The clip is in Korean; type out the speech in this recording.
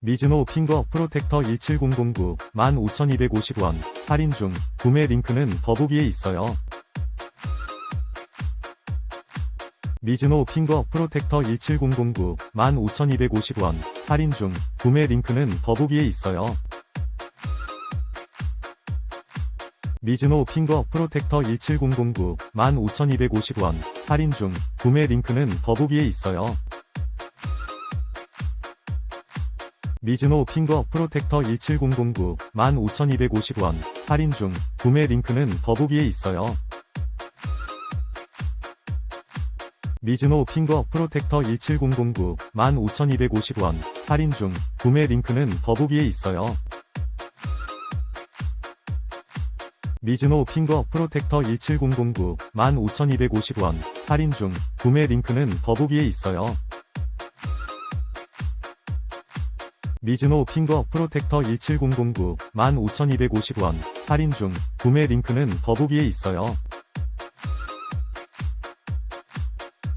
미즈노 핑거 프로텍터 17009 15,250원 할인 중 구매 링크는 더보기에 있어요. 미즈노 핑거 프로텍터 17009 15,250원 할인 중 구매 링크는 더보기에 있어요. 미즈노 핑거 프로텍터 17009 15,250원 할인 중 구매 링크는 더보기에 있어요. 미즈노 핑거 프로텍터 17009 15,250원 할인 중 구매 링크는 더보기에 있어요. 미즈노 핑거 프로텍터 17009 15,250원 할인 중 구매 링크는 더보기에 있어요. 미즈노 핑거 프로텍터 17009 15,250원 할인 중 구매 링크는 더보기에 있어요. 미즈노 핑거 프로텍터 17009 15,250원 할인 중 구매 링크는 더보기에 있어요.